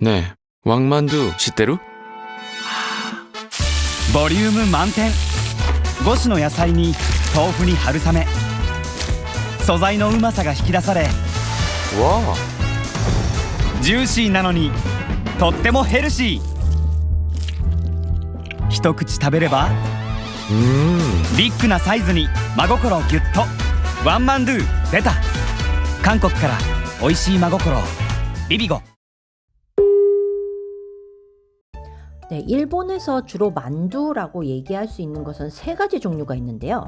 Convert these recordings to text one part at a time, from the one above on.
네, 왕만두 시대로? ボリューム満点5種の野菜に豆腐に春雨素材のうまさが引き出され 와, ジューシーなのにとってもヘルシー一口食べれば 음, ビッグなサイズに真心ギュッとワンマンドゥ出た韓国から美味しい真心をビビゴ 네, 일본에서 주로 만두라고 얘기할 수 있는 것은 세 가지 종류가 있는데요.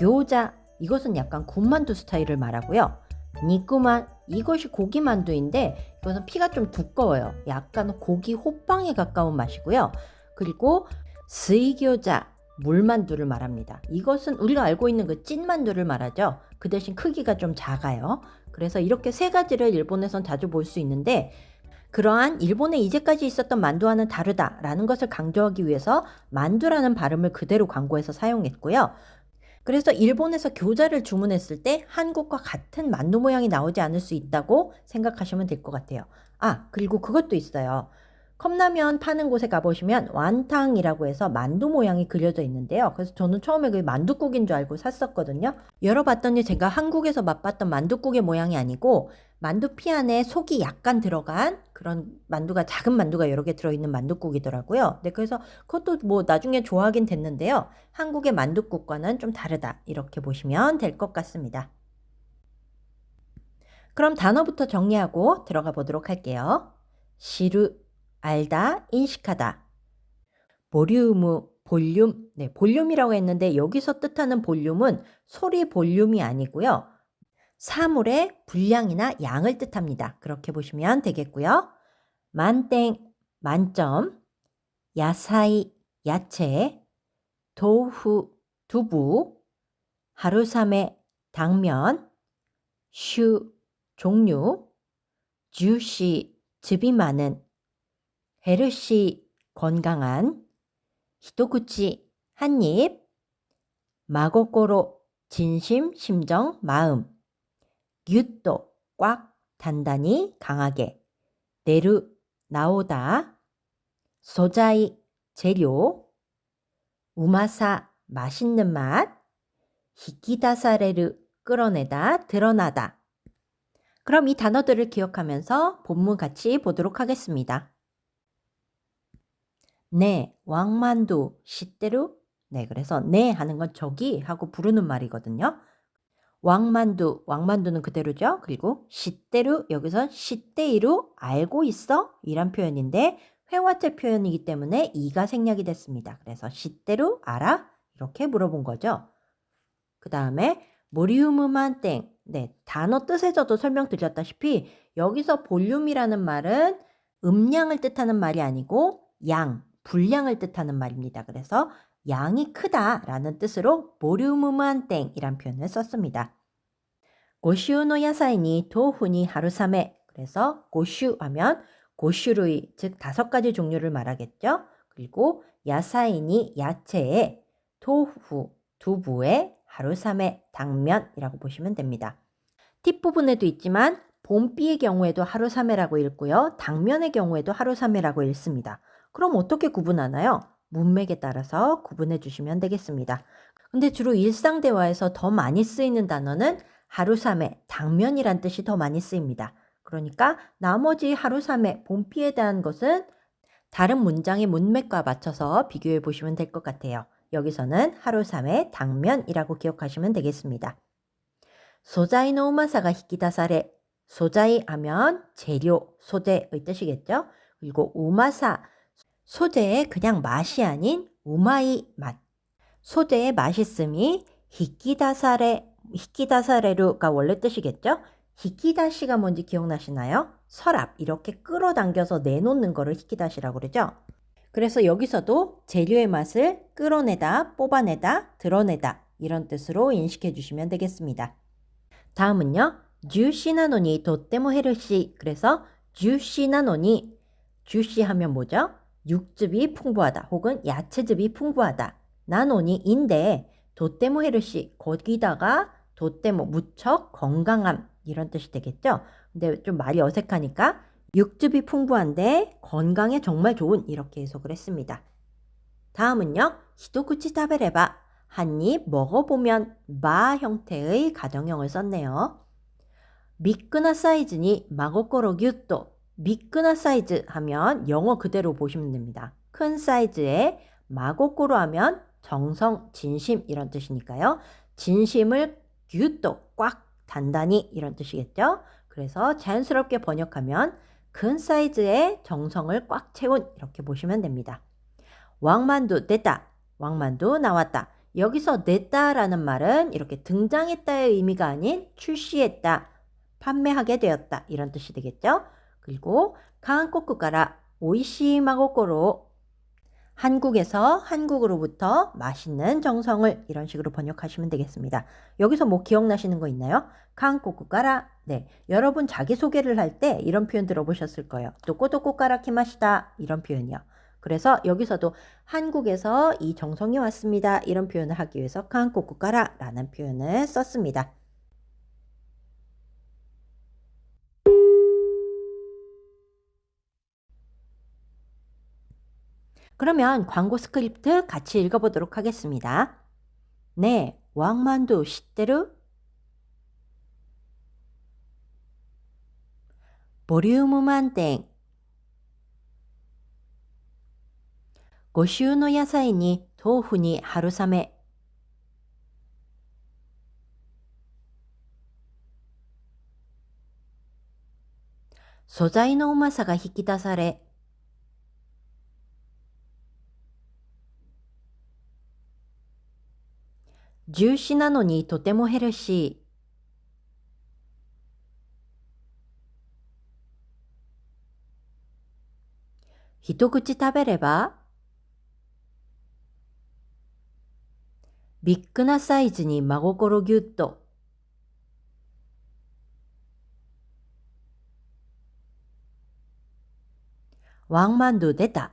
교자, 이것은 약간 군만두 스타일을 말하고요. 니꾸만, 이것이 고기 만두인데 이것은 피가 좀 두꺼워요. 약간 고기 호빵에 가까운 맛이고요. 그리고 스이교자, 물만두를 말합니다. 이것은 우리가 알고 있는 그 찐만두를 말하죠. 그 대신 크기가 좀 작아요. 그래서 이렇게 세 가지를 일본에선 자주 볼 수 있는데 그러한 일본에 이제까지 있었던 만두와는 다르다라는 것을 강조하기 위해서 만두라는 발음을 그대로 광고에서 사용했고요. 그래서 일본에서 교자를 주문했을 때 한국과 같은 만두 모양이 나오지 않을 수 있다고 생각하시면 될 것 같아요. 아, 그리고 그것도 있어요. 컵라면 파는 곳에 가보시면 완탕이라고 해서 만두 모양이 그려져 있는데요. 그래서 저는 처음에 그게 만두국인 줄 알고 샀었거든요. 열어봤더니 제가 한국에서 맛봤던 만두국의 모양이 아니고 만두피 안에 속이 약간 들어간 그런 만두가 작은 만두가 여러 개 들어있는 만두국이더라고요. 네, 그래서 그것도 뭐 나중에 좋아하긴 됐는데요. 한국의 만두국과는 좀 다르다 이렇게 보시면 될 것 같습니다. 그럼 단어부터 정리하고 들어가 보도록 할게요. 시루 알다 인식하다. 보리움 볼륨. 네 볼륨이라고 했는데 여기서 뜻하는 볼륨은 소리 볼륨이 아니고요. 사물의 분량이나 양을 뜻합니다. 그렇게 보시면 되겠고요. 만땡, 만점, 야사이, 야채, 도후, 두부, 하루삼의 당면, 슈, 종류, 주시, 즙이 많은, 헤르시, 건강한, 히토구치, 한입, 마고꼬로, 진심, 심정, 마음, 유또 꽉 단단히 강하게 내루 나오다 소자이 재료 우마사 맛있는 맛 히키다사레르 끌어내다 드러나다 그럼 이 단어들을 기억하면서 본문 같이 보도록 하겠습니다. 네, 왕만두 시대루 네, 그래서 네 하는 건 저기 하고 부르는 말이거든요. 왕만두, 왕만두는 그대로죠. 그리고 시대루, 여기서 시대이루 알고 있어? 이란 표현인데 회화체 표현이기 때문에 이가 생략이 됐습니다. 그래서 시대루 알아? 이렇게 물어본 거죠. 그 다음에 모리우무만 땡. 네, 단어 뜻에서도 설명드렸다시피 여기서 볼륨이라는 말은 음량을 뜻하는 말이 아니고 양, 분량을 뜻하는 말입니다. 그래서 양이 크다라는 뜻으로 보리우무만 땡이란 표현을 썼습니다. 고슈의 야사이니 도후니 하루삼에 그래서 고슈 하면 고슈루이 즉 다섯 가지 종류를 말하겠죠. 그리고 야사이니 야채에 도후 두부에 하루삼에 당면이라고 보시면 됩니다. 팁 부분에도 있지만 봄비의 경우에도 하루삼에라고 읽고요. 당면의 경우에도 하루삼에라고 읽습니다. 그럼 어떻게 구분하나요? 문맥에 따라서 구분해 주시면 되겠습니다. 근데 주로 일상 대화에서 더 많이 쓰이는 단어는 하루삼에 당면이란 뜻이 더 많이 쓰입니다. 그러니까 나머지 하루삼에 본피에 대한 것은 다른 문장의 문맥과 맞춰서 비교해 보시면 될 것 같아요. 여기서는 하루삼에 당면이라고 기억하시면 되겠습니다. 소자의 노우마사가 히키다사레 소자이 하면 재료, 소재의 뜻이겠죠? 그리고 우마사 소재의 그냥 맛이 아닌 우마이 맛. 소재의 맛있음이 히키다사레, 히키다사레루가 원래 뜻이겠죠? 히키다시가 뭔지 기억나시나요? 서랍, 이렇게 끌어당겨서 내놓는 거를 히키다시라고 그러죠? 그래서 여기서도 재료의 맛을 끌어내다, 뽑아내다, 드러내다 이런 뜻으로 인식해 주시면 되겠습니다. 다음은요. 주시나노니 도떼모 헤르시 그래서 주시나노니 주시 하면 뭐죠? 육즙이 풍부하다 혹은 야채즙이 풍부하다. 나노니 인데 도떼모 헤르시 거기다가 도떼모 무척 건강함 이런 뜻이 되겠죠. 근데 좀 말이 어색하니까 육즙이 풍부한데 건강에 정말 좋은 이렇게 해석을 했습니다. 다음은요. 히토쿠치 타베레바 한입 먹어보면 마 형태의 가정형을 썼네요. 미끄나 사이즈니 마고코로 gyutto 미끄나 사이즈 하면 영어 그대로 보시면 됩니다. 큰 사이즈에 마고코로 하면 정성, 진심 이런 뜻이니까요. 진심을 gyutto 꽉 단단히 이런 뜻이겠죠. 그래서 자연스럽게 번역하면 큰 사이즈의 정성을 꽉 채운 이렇게 보시면 됩니다. 왕만두 됐다. 왕만두 나왔다. 여기서 냈다라는 말은 이렇게 등장했다의 의미가 아닌 출시했다, 판매하게 되었다 이런 뜻이 되겠죠. 그리고 한국가라 오이시 마고코로 한국에서 한국으로부터 맛있는 정성을 이런 식으로 번역하시면 되겠습니다. 여기서 뭐 기억나시는 거 있나요? 한국가라 네, 여러분 자기소개를 할 때 이런 표현 들어보셨을 거예요. 도꼬도꼬가라 키마시다 이런 표현이요. 그래서 여기서도 한국에서 이 정성이 왔습니다. 이런 표현을 하기 위해서 한국가라 라는 표현을 썼습니다. 그러면 광고 스크립트 같이 읽어보도록 하겠습니다. 네, 왕만두 시대루? 보리움 만땡 5種の野菜に豆腐に春雨素材のうまさが引き出され ジューシーなのにとてもヘルシー一口食べればビッグなサイズに真心ぎゅっと。ワンマンド出た。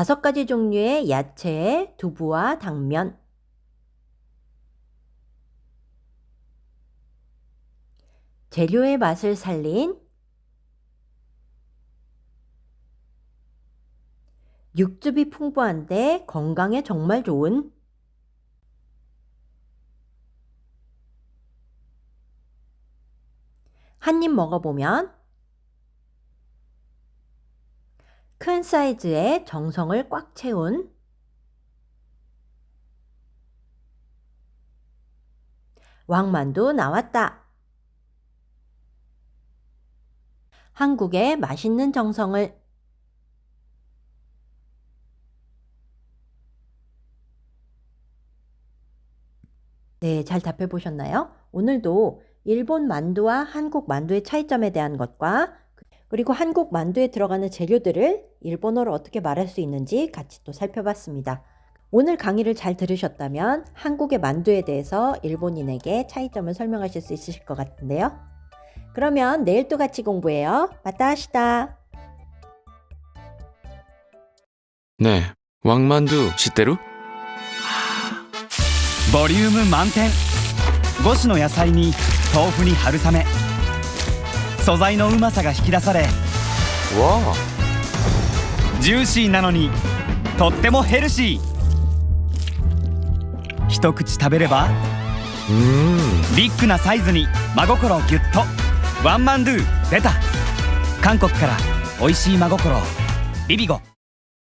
다섯 가지 종류의 야채, 두부와 당면. 재료의 맛을 살린 육즙이 풍부한데 건강에 정말 좋은 한 입 먹어보면 큰 사이즈의 정성을 꽉 채운 왕만두 나왔다. 한국의 맛있는 정성을 네, 잘 답해 보셨나요? 오늘도 일본 만두와 한국 만두의 차이점에 대한 것과 그리고 한국 만두에 들어가는 재료들을 일본어로 어떻게 말할 수 있는지 같이 또 살펴봤습니다. 오늘 강의를 잘 들으셨다면 한국의 만두에 대해서 일본인에게 차이점을 설명하실 수 있으실 것 같은데요. 그러면 내일 또 같이 공부해요. 마타시다. 네, 왕만두 시대로? ボリューム満点5種の野菜に豆腐に春雨 素材のうまさが引き出され 와, ジューシーなのにとってもヘルシー。一口食べれば 음, ビッグなサイズに真心をギュッとワンマンドゥ出た。韓国から美味しい真心ビビゴ